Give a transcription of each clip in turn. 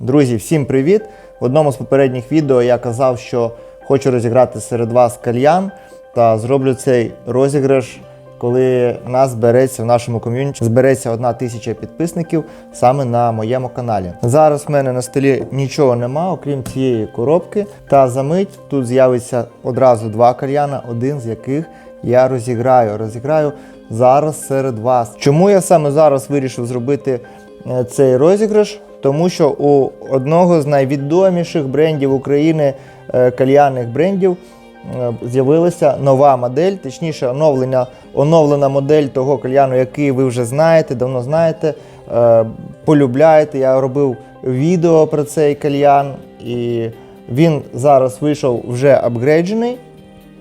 Друзі, всім привіт! В одному з попередніх відео я казав, що хочу розіграти серед вас кальян та зроблю цей розіграш, коли нас збереться в нашому ком'юніті, збереться одна тисяча підписників саме на моєму каналі. Зараз в мене на столі нічого нема, окрім цієї коробки. Та за мить тут з'явиться одразу два кальяна, один з яких я розіграю. Розіграю зараз серед вас. Чому я саме зараз вирішив зробити е, цей розіграш? Тому що у одного з найвідоміших брендів України е, кальянних брендів е, з'явилася нова модель, точніше, оновлення, оновлена модель того кальяну, який ви вже знаєте, давно знаєте, е, полюбляєте. Я робив відео про цей кальян, і він зараз вийшов вже апгрейджений.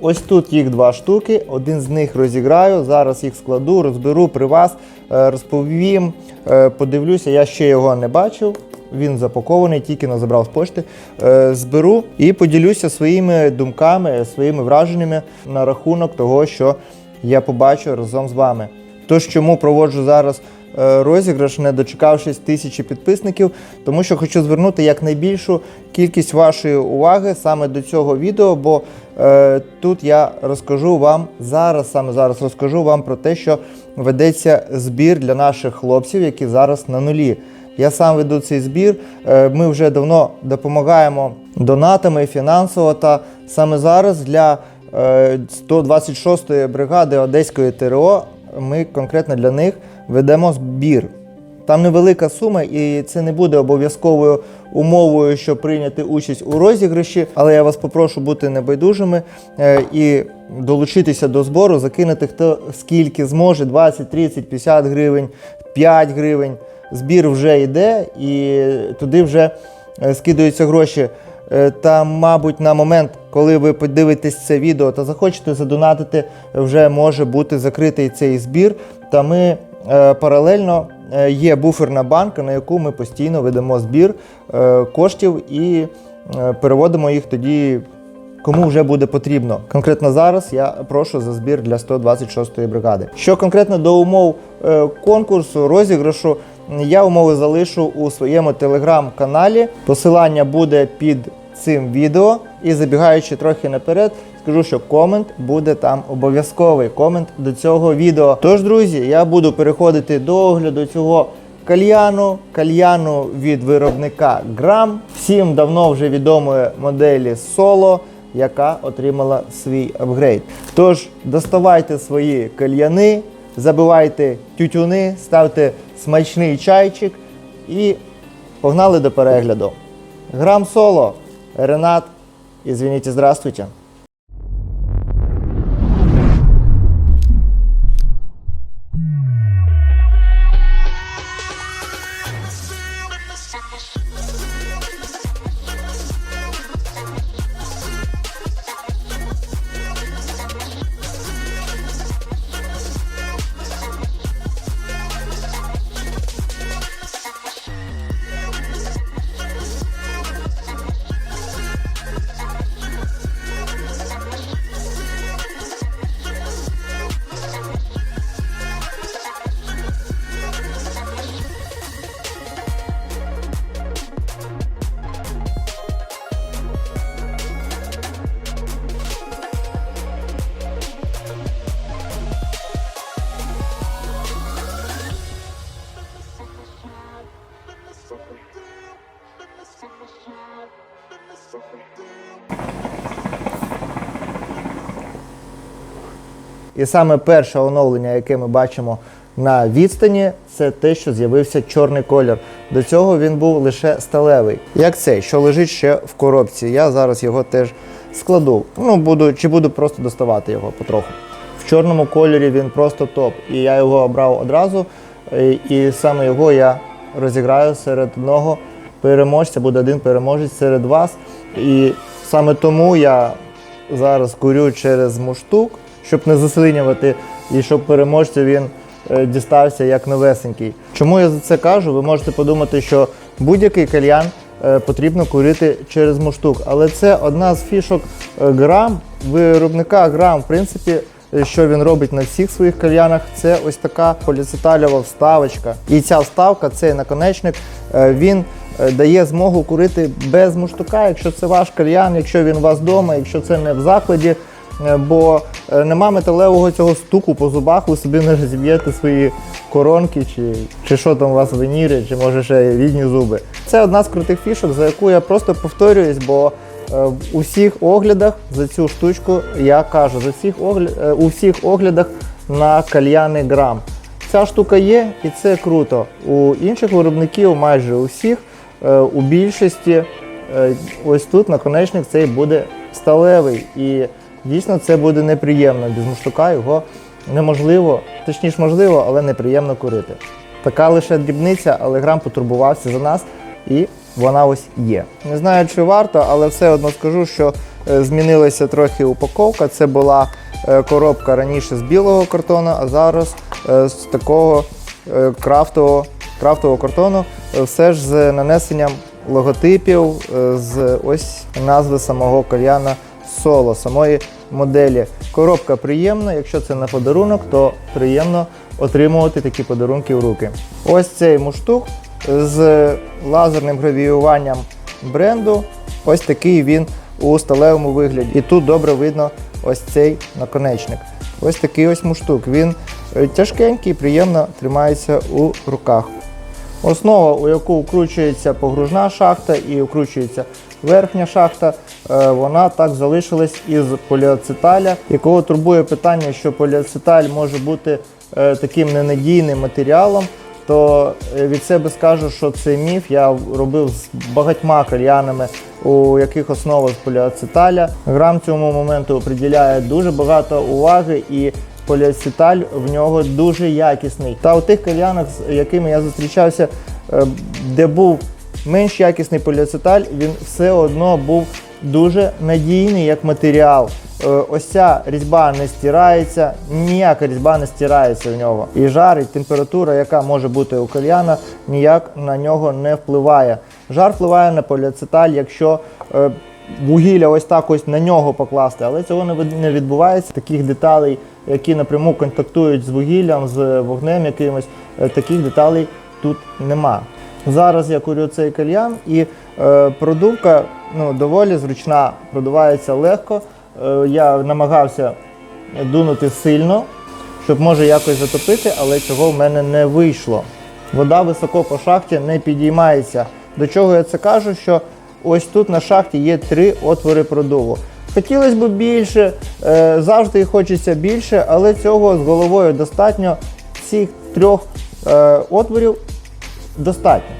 Ось тут їх два штуки. Один з них розіграю. Зараз їх складу, розберу при вас, е, розповім, е, подивлюся. Я ще його не бачив. Він запакований, тільки не забрав з пошти. Е, Зберу і поділюся своїми думками, своїми враженнями на рахунок того, що я побачу разом з вами. Тож, чому проводжу зараз розіграш, не дочекавшись тисячі підписників, тому що хочу звернути якнайбільшу кількість вашої уваги саме до цього відео, бо е, тут я розкажу вам зараз, саме зараз розкажу вам про те, що ведеться збір для наших хлопців, які зараз на нулі. Я сам веду цей збір. Е, Ми вже давно допомагаємо донатами фінансово. Та саме зараз для е, 126-ї бригади Одеської ТРО ми конкретно для них ведемо збір. Там невелика сума, і це не буде обов'язковою умовою, щоб прийняти участь у розіграші. Але я вас попрошу бути небайдужими е, і долучитися до збору, закинути хто скільки зможе: 20, 30, 50 гривень, 5 гривень. Збір вже йде, і туди вже е, скидаються гроші. Е, Та, мабуть, на момент, коли ви подивитесь це відео та захочете задонатити, вже може бути закритий цей збір. Та ми е, паралельно е, є буферна банка, на яку ми постійно ведемо збір коштів і переводимо їх тоді. Кому вже буде потрібно. Конкретно зараз я прошу за збір для 126-ї бригади. Що конкретно до умов конкурсу, розіграшу, я умови залишу у своєму телеграм-каналі. Посилання буде під цим відео. І забігаючи трохи наперед, скажу, що комент буде там обов'язковий. Комент до цього відео. Тож, друзі, я буду переходити до огляду цього кальяну, кальяну від виробника Грам. Всім давно вже відомої моделі Solo, яка отримала свій апгрейд. Тож доставайте свої кальяни, забивайте тютюни, ставте смачний чайчик і погнали до перегляду. Грам Соло, Ренат, і звініть, здравствуйте. І саме перше оновлення, яке ми бачимо на відстані, це те, що з'явився чорний колір. До цього він був лише сталевий. Як цей, що лежить ще в коробці. Я зараз його теж складу. Ну, буду, чи буду просто доставати його потроху. В чорному кольорі він просто топ. І я його обрав одразу. І, і саме його я розіграю серед одного переможця. Буде один переможець серед вас. І саме тому я зараз курю через муштук, щоб не заслинювати, і щоб переможцю він е, дістався як новесенький. Чому я за це кажу? Ви можете подумати, що будь-який кальян е, потрібно курити через муштук, але це одна з фішок е, грам, виробника грам, в принципі. Що він робить на всіх своїх кальянах, це ось така поліцеталєва вставочка. І ця вставка, цей наконечник, він дає змогу курити без муштука, якщо це ваш кальян, якщо він у вас вдома, якщо це не в закладі. Е, Бо е, нема металевого цього стуку по зубах, ви собі не розіб'єте свої коронки, чи, чи що там у вас веніри, чи може ще рідні зуби. Це одна з крутих фішок, за яку я просто повторююсь, бо е, в усіх оглядах за цю штучку я кажу, за всіх огля... у всіх оглядах на кальяни грам. Ця штука є і це круто. У інших виробників, майже у всіх, е, у більшості, ось тут наконечник цей буде сталевий. І дійсно це буде неприємно. Без муштука його неможливо, точніше можливо, але неприємно курити. Така лише дрібниця, але грам потурбувався за нас і вона ось є. Не знаю, чи варто, але все одно скажу, що е, змінилася трохи упаковка. Це була е, коробка раніше з білого картону, а зараз е, з такого крафтового, крафтового картону, все ж з нанесенням логотипів, з ось назви самого кальяна соло, самої моделі. Коробка приємна, якщо це на подарунок, то приємно отримувати такі подарунки в руки. Ось цей муштук з лазерним гравіюванням бренду. Ось такий він у сталевому вигляді. І тут добре видно ось цей наконечник. Ось такий ось муштук. Він е, тяжкенький, приємно тримається у руках. Основа, у яку вкручується погружна шахта і вкручується верхня шахта, е, вона так залишилась із поліацеталя, якого турбує питання, що поліацеталь може бути е, таким ненадійним матеріалом. То е, від себе скажу, що це міф. Я робив з багатьма кальянами, у яких основа з поліацеталя. Грам цьому моменту приділяє дуже багато уваги і поліацеталь в нього дуже якісний. Та у тих кальянах, з якими я зустрічався, де був менш якісний поліацеталь, він все одно був дуже надійний як матеріал. Е, Ось ця різьба не стирається, ніяка різьба не стирається в нього. І жар, і температура, яка може бути у кальяна, ніяк на нього не впливає. Жар впливає на поліацеталь, якщо е, вугілля ось так ось на нього покласти, але цього не від- не відбувається. Таких деталей, які напряму контактують з вугіллям, з вогнем якимось, е, таких деталей тут нема. Зараз я курю цей кальян і е, продувка ну, доволі зручна, продувається легко. Е, я намагався дунути сильно, щоб може якось затопити, але цього в мене не вийшло. Вода високо по шахті не підіймається. До чого я це кажу? Що ось тут на шахті є три отвори продуву. Хотілося б більше, е, завжди хочеться більше, але цього з головою достатньо. Цих трьох е, отворів достатньо.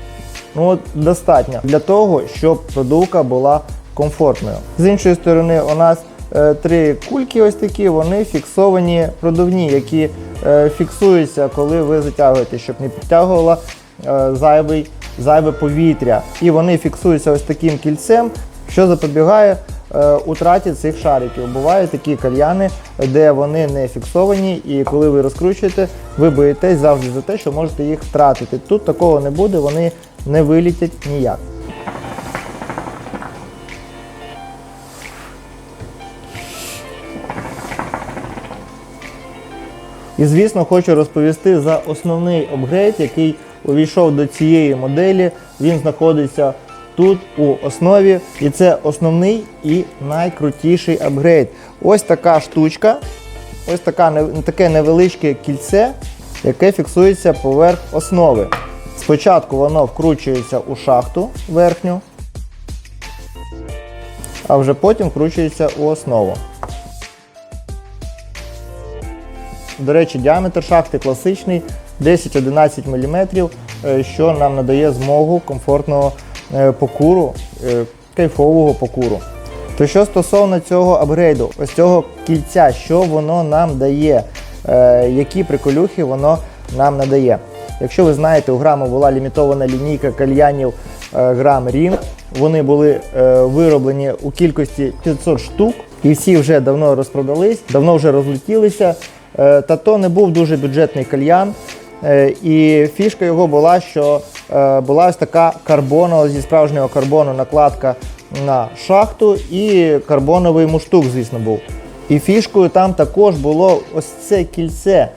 Ну от достатньо для того, щоб продувка була комфортною. З іншої сторони, у нас е, три кульки, ось такі, вони фіксовані продувні, які е, фіксуються, коли ви затягуєте, щоб не підтягувала е, зайвий, зайве повітря. І вони фіксуються ось таким кільцем, що запобігає утраті цих шариків. Бувають такі кальяни, де вони не фіксовані, і коли ви розкручуєте, ви боїтесь завжди за те, що можете їх втратити. Тут такого не буде, вони не вилітять ніяк. І звісно, хочу розповісти за основний апгрейд, який увійшов до цієї моделі. Він знаходиться тут у основі, і це основний і найкрутіший апгрейд. Ось така штучка, ось така, таке невеличке кільце, яке фіксується поверх основи. Спочатку воно вкручується у шахту верхню, а вже потім вкручується у основу. До речі, діаметр шахти класичний 10-11 мм, е, що нам надає змогу комфортного покуру, е, кайфового покуру. То що стосовно цього апгрейду, ось цього кільця, що воно нам дає, е, які приколюхи воно нам надає. Якщо ви знаєте, у граму була лімітована лінійка кальянів е, грам Ring. Вони були е, вироблені у кількості 500 штук, і всі вже давно розпродались, давно вже розлетілися. Е, Та то не був дуже бюджетний кальян. Е, І фішка його була, що е, була ось така карбонова зі справжнього карбону накладка на шахту і карбоновий муштук, звісно, був. І фішкою там також було ось це кільце,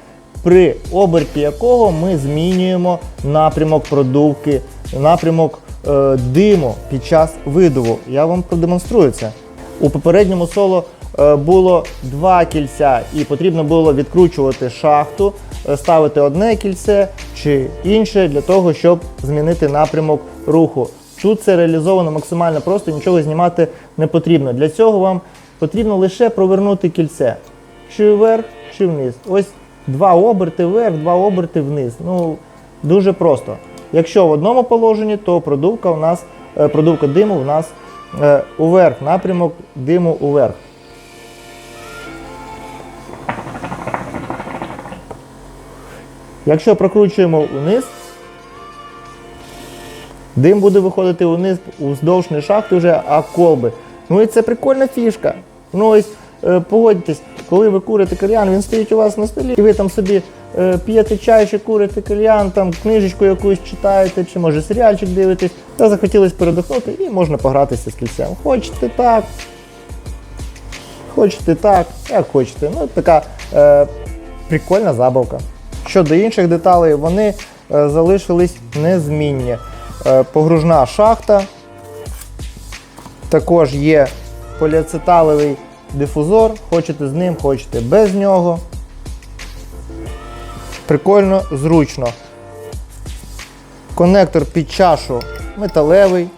при оберті якого ми змінюємо напрямок продувки, напрямок е, диму під час видуву. Я вам продемонструю це. У попередньому соло е, було два кільця, і потрібно було відкручувати шахту, е, ставити одне кільце чи інше для того, щоб змінити напрямок руху. Тут це реалізовано максимально просто, нічого знімати не потрібно. Для цього вам потрібно лише провернути кільце. Чи вверх, чи вниз. Ось два оберти вверх, два оберти вниз. Ну, дуже просто. Якщо в одному положенні, то продувка у нас, е, продувка диму у нас е, уверх, напрямок диму уверх. Якщо прокручуємо вниз, дим буде виходити вниз уздовж не шахти вже, а колби. Ну і це прикольна фішка. Ну ось е, погодьтесь, коли ви курите кальян, він стоїть у вас на столі, і ви там собі е, п'єте чай чи курите кальян, там книжечку якусь читаєте, чи може серіальчик дивитесь, та захотілось передохнути і можна погратися з кільцем. Хочете так, хочете так, як хочете. Ну, така е, прикольна забавка. Щодо інших деталей, вони е, залишились незмінні. Е, погружна шахта, також є поліацеталовий дифузор, хочете з ним, хочете без нього. Прикольно, зручно. Конектор під чашу металевий.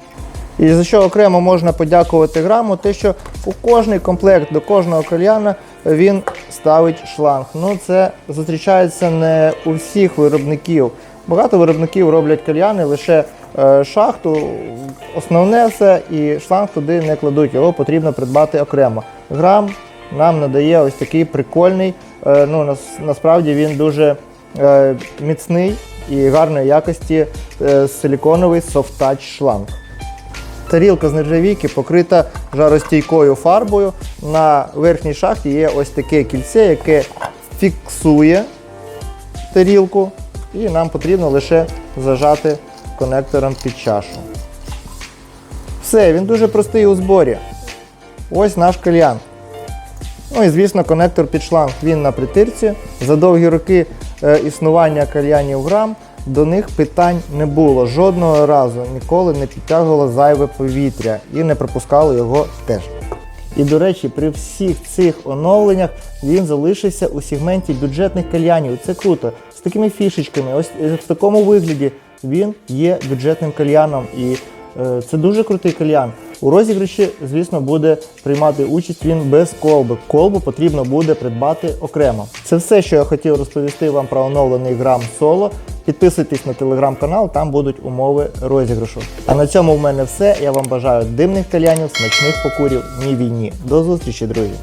І за що окремо можна подякувати граму, те, що у кожний комплект до кожного кальяна він ставить шланг. Ну це зустрічається не у всіх виробників. Багато виробників роблять кальяни лише е, шахту, основне все, і шланг туди не кладуть. Його потрібно придбати окремо. Грам нам надає ось такий прикольний. е, ну нас, насправді він дуже е, міцний і гарної якості е, силіконовий софт-тач шланг. Тарілка з нержавійки покрита жаростійкою фарбою. На верхній шахті є ось таке кільце, яке фіксує тарілку, і нам потрібно лише зажати конектором під чашу. Все, він дуже простий у зборі. Ось наш кальян. Ну і звісно, конектор під шланг він на притирці. За довгі роки е, існування кальянів грам до них питань не було. Жодного разу ніколи не підтягувало зайве повітря і не пропускало його теж. І до речі, при всіх цих оновленнях він залишився у сегменті бюджетних кальянів. Це круто. З такими фішечками, ось е, в такому вигляді він є бюджетним кальяном. І е, це дуже крутий кальян. У розіграші, звісно, буде приймати участь він без колби. Колбу потрібно буде придбати окремо. Це все, що я хотів розповісти вам про оновлений грам соло. Підписуйтесь на телеграм-канал, там будуть умови розіграшу. А на цьому в мене все. Я вам бажаю димних кальянів, смачних покурів, ні війні. До зустрічі, друзі!